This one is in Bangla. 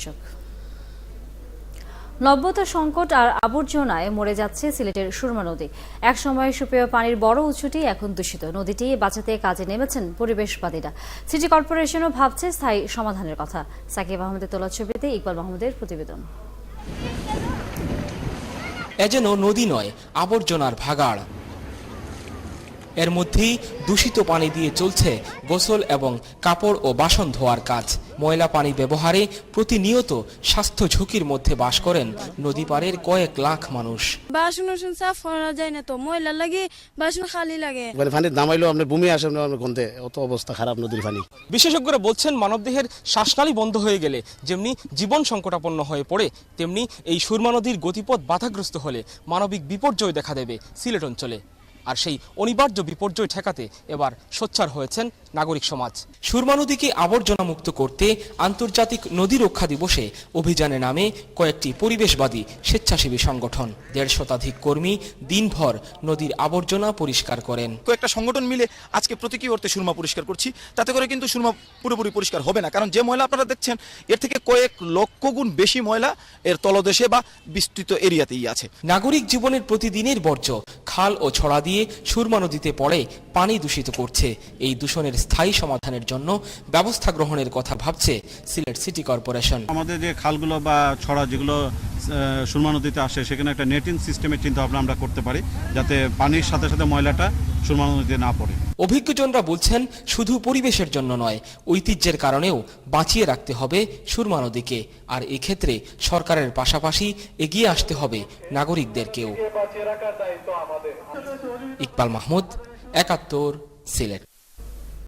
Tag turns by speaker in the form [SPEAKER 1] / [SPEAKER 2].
[SPEAKER 1] দর্শক নব্যতা সংকট আর আবর্জনায় মরে যাচ্ছে সিলেটের সুরমা নদী। একসময় সুপেয় পানির বড় উঁচুটি এখন দূষিত। নদীটি বাঁচাতে কাজে নেমেছেন পরিবেশবাদীরা। সিটি কর্পোরেশনও ভাবছে স্থায়ী সমাধানের কথা। সাকিব আহমেদের তোলা ছবিতে ইকবাল মাহমুদের প্রতিবেদন।
[SPEAKER 2] এ যেন নদী নয়, আবর্জনার ভাগাড়। এর মধ্যেই দূষিত পানি দিয়ে চলছে গোসল এবং কাপড় ও বাসন ধোয়ার কাজ। ময়লা পানি ব্যবহারে প্রতিনিয়ত স্বাস্থ্য ঝুঁকির মধ্যে বাস করেন নদী পাড়ের কয়েক লাখ মানুষ।
[SPEAKER 3] বাসন উসন সাফ করা যায় না তো ময়লা লাগে বাসন খালি লাগে।
[SPEAKER 4] মানে পানি নামাইলেও আপনার বমি আসে আপনার গন্ধে অত অবস্থা খারাপ নদীর পানি।
[SPEAKER 2] বিশেষজ্ঞরা বলছেন মানবদেহের শ্বাসনালী বন্ধ হয়ে গেলে যেমনি জীবন সংকটাপন্ন হয়ে পড়ে তেমনি এই সুরমা নদীর গতিপথ বাধাগ্রস্ত হলে মানবিক বিপর্যয় দেখা দেবে সিলেট অঞ্চলে। আর সেই অনিবার্য বিপর্যয় ঠেকাতে এবার সোচ্চার হয়েছেন নাগরিক সমাজ। সুরমা নদীকে আবর্জনা মুক্ত করতে আন্তর্জাতিক নদী রক্ষা দিবসে অভিযানে নামে কয়েকটি পরিবেশবাদী স্বেচ্ছাসেবী সংগঠন। দেড় শতাধিক কর্মী দিনভর নদীর আবর্জনা পরিষ্কার করেন।
[SPEAKER 5] কয়েকটা সংগঠন মিলে আজকে প্রতীকী অর্থে সুরমা পরিষ্কার করছি। তাতে করে কিন্তু সুরমা পুরোপুরি পরিষ্কার হবে না। কারণ যে ময়লা আপনারা দেখছেন এর থেকে কয়েক লক্ষ গুণ বেশি ময়লা এর তলদেশে বা বিস্তৃত এরিয়াতেই আছে।
[SPEAKER 2] নাগরিক জীবনের প্রতিদিনের বর্জ্য খাল ও ছড়া দিয়ে সুরমা নদীতে পড়ে পানি দূষিত করছে। এই দূষণের স্থায়ী সমাধানের জন্য ব্যবস্থা গ্রহণের কথা ভাবছে সিলেট সিটি কর্পোরেশন।
[SPEAKER 6] আমাদের যে খালগুলো বা ছড়া যেগুলো সুরমা নদীতে আসে সেখানে একটা নেটিং সিস্টেমের চিন্তা ভাবনা আমরা করতে পারি যাতে পানির সাথে সাথে ময়লাটা সুরমা নদীতে না পড়ে।
[SPEAKER 2] অভিজ্ঞজনরা বলছেন শুধু পরিবেশের জন্য নয় ঐতিহ্যের কারণেও বাঁচিয়ে রাখতে হবে সুরমা নদীকে। আর এক্ষেত্রে সরকারের পাশাপাশি এগিয়ে আসতে হবে নাগরিকদেরকেও। ইকবাল মাহমুদ একাত্তর সিলেট।